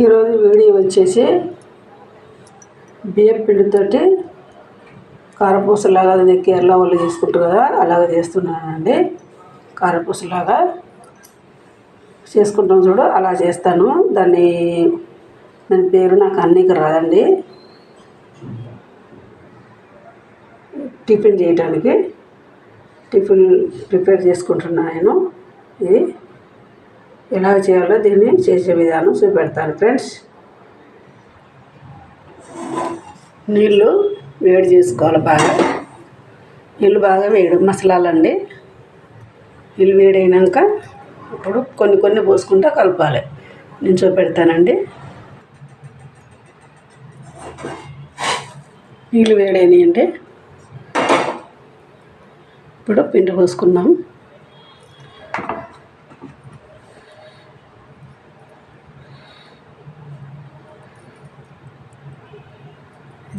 ఈరోజు వీడియో వచ్చేసి బియ్యం పిండితోటి కారపూసలాగా అది కేరళ వాళ్ళు చేసుకుంటారు కదా అలాగ చేస్తున్నానండి. కారపూసలాగా చేసుకుంటాం చూడు అలా చేస్తాను. దాన్ని దాని పేరు నాకు అన్నీకి రాదండి. టిఫిన్ చేయడానికి టిఫిన్ ప్రిపేర్ చేసుకుంటున్నాను నేను. ఇది ఎలా చేయాలో దీన్ని చేసే విధానం చూపెడతాను ఫ్రెండ్స్ నీళ్ళు వేడి చేసుకోవాలి బాగా. నీళ్ళు బాగా వేయడం మసలాలండి. నీళ్ళు వేడైనాక ఇప్పుడు కొన్ని కొన్ని పోసుకుంటా కలపాలి. నేను చూపెడతానండి. నీళ్ళు వేడైనాయండి. ఇప్పుడు పిండి పోసుకుందాం.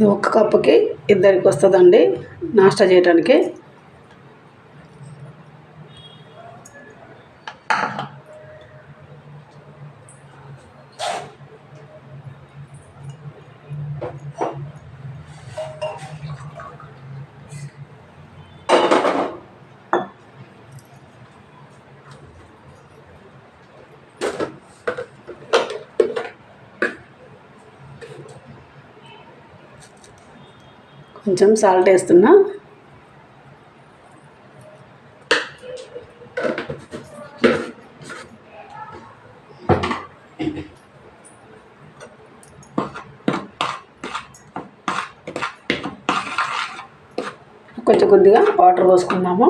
ఇది ఒక్క కప్పుకి ఇద్దరికి వస్తుందండి. నాస్టా చేయడానికి కొంచెం సాల్ట్ వేస్తున్నా. కొంచెం కొద్దిగా వాటర్ పోసుకుందాము.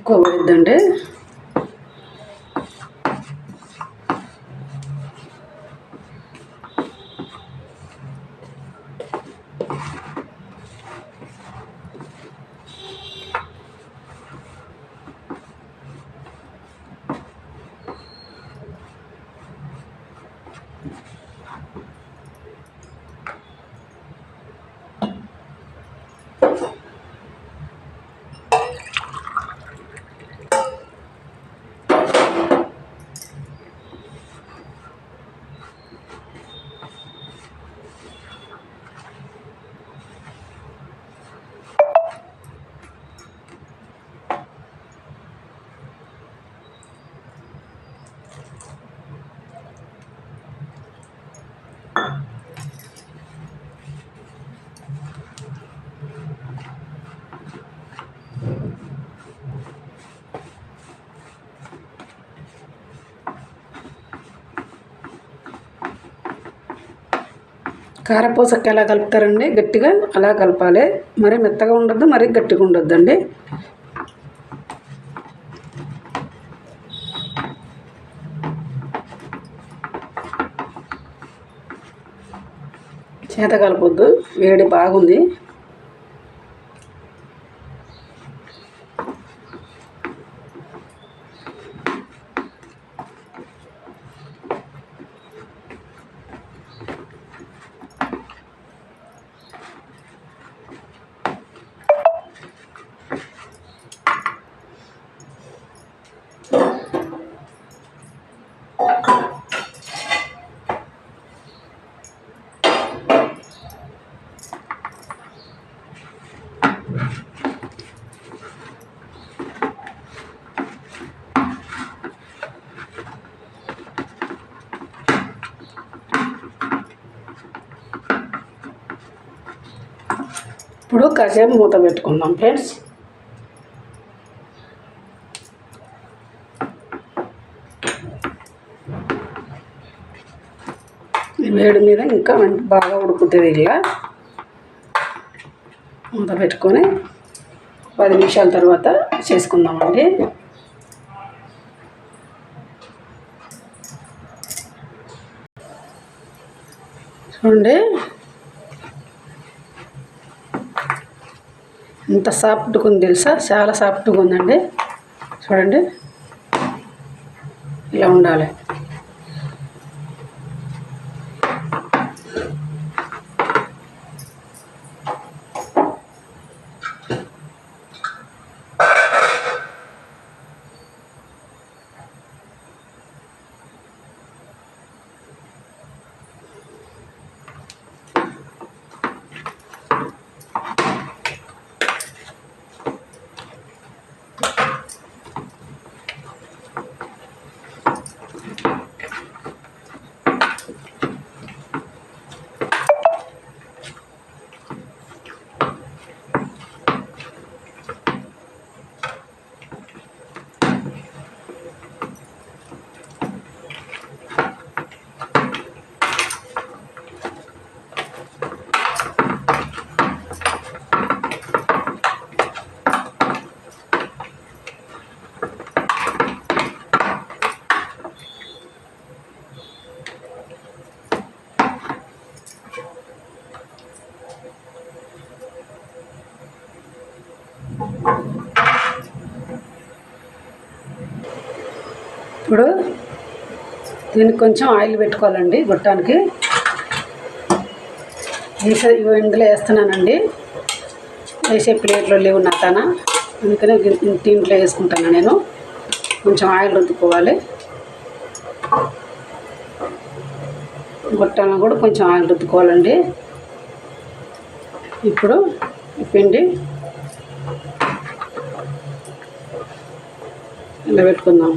ఎక్కువ పడిద్దండి కారపూసకి ఎలా కలుపుతారండి గట్టిగా అలా కలపాలి. మరి మెత్తగా ఉండొద్దు మరి గట్టిగా ఉండొద్దండి. చేత కలపొద్దు వేడి బాగుంది. ఇప్పుడు కాసేపు మూత పెట్టుకుందాం ఫ్రెండ్స్. వేడి మీద ఇంకా బాగా ఉడుకుతుంది ఇలా మూత పెట్టుకొని పది నిమిషాల తర్వాత చేసుకుందామండి. చూడండి ఎంత సాఫ్ట్గా ఉంది తెలుసా? చాలా సాఫ్ట్గా ఉందండి. చూడండి. ఇలా ఉండాలి. ఇప్పుడు దీనికి కొంచెం ఆయిల్ పెట్టుకోవాలండి గుట్టానికి. ఇందులో వేస్తున్నానండి. వేసే ప్లేట్లో లేవు నా తన. అందుకనే దీంట్లో వేసుకుంటాను నేను. కొంచెం ఆయిల్ రుద్దుకోవాలి. గుట్టాలను కూడా కొంచెం ఆయిల్ రుద్దుకోవాలండి. ఇప్పుడు పిండి ఇలా పెట్టుకుందాం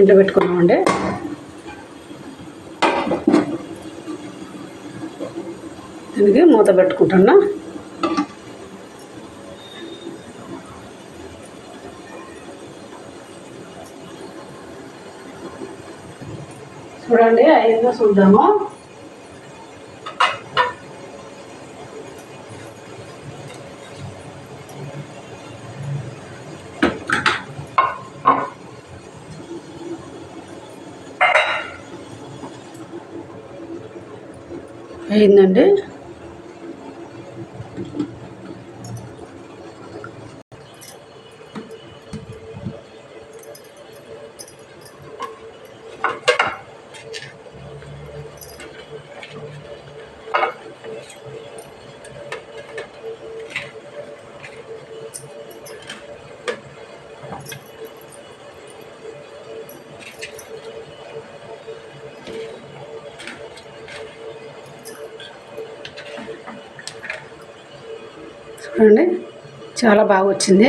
ఇంట్లో పెట్టుకున్నామండి దీనికి మూత పెట్టుకుంటున్నా. చూడండి అయిందో చూద్దాము. అయిందండి చూడండి. చాలా బాగా వచ్చింది.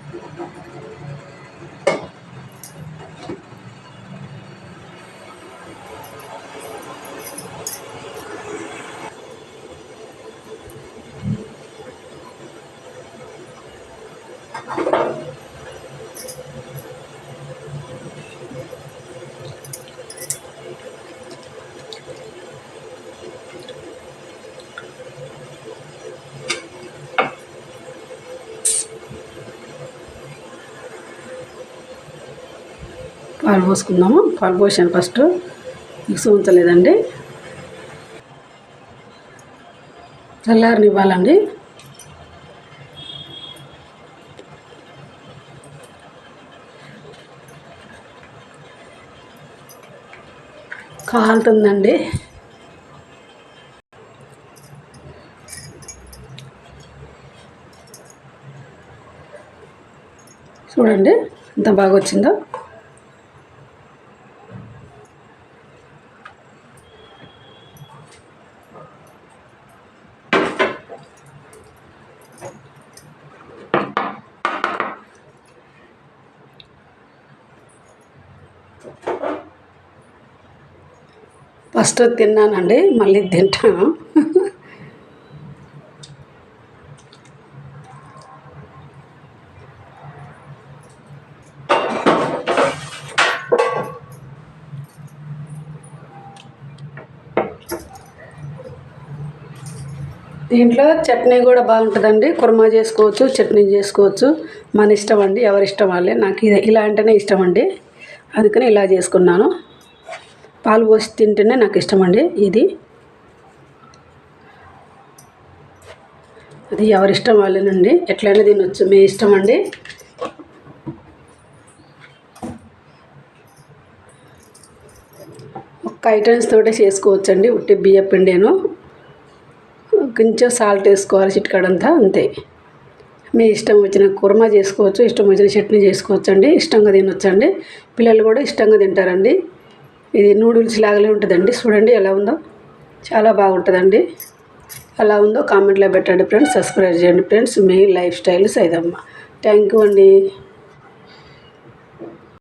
పాలు పోసుకుందాము పాలు పోసాను ఫస్ట్. మిక్స్ ఉంచలేదండి. చల్లారనివ్వాలండి. కాలుతుందండి. చూడండి ఎంత బాగా వచ్చిందో ఫస్ట్ తిన్నానండి మళ్ళీ తింటాను. దీంట్లో చట్నీ కూడా బాగుంటుందండి. కుర్మా చేసుకోవచ్చు చట్నీ చేసుకోవచ్చు. మన ఇష్టం అండి ఎవరి ఇష్టం వాళ్ళే. నాకు ఇది ఇలా అంటేనే ఇష్టం అండి. అందుకని ఇలా చేసుకున్నాను. పాలు పోసి తింటేనే నాకు ఇష్టం అండి ఇది. అది ఎవరి ఇష్టం వాళ్ళేనండి. ఎట్లయినా తినొచ్చు. మీ ఇష్టం అండి ఒక్క ఐటమ్స్ తోటే చేసుకోవచ్చండి. ఉట్టి బియ్య పిండేను కొంచెం సాల్ట్ వేసుకోవాలి చిట్కాడంతా అంతే. మీ ఇష్టం వచ్చిన కుర్మా చేసుకోవచ్చు ఇష్టం వచ్చిన చట్నీ చేసుకోవచ్చు అండి ఇష్టంగా తినొచ్చండి. పిల్లలు కూడా ఇష్టంగా తింటారండి. ఇది నూడిల్స్ లాగానే ఉంటుందండి. చూడండి ఎలా ఉందో. చాలా బాగుంటుందండి. ఎలా ఉందో కామెంట్లో పెట్టండి ఫ్రెండ్స్. సబ్స్క్రైబ్ చేయండి friends. Me life style Saidamma. Thank you అండి.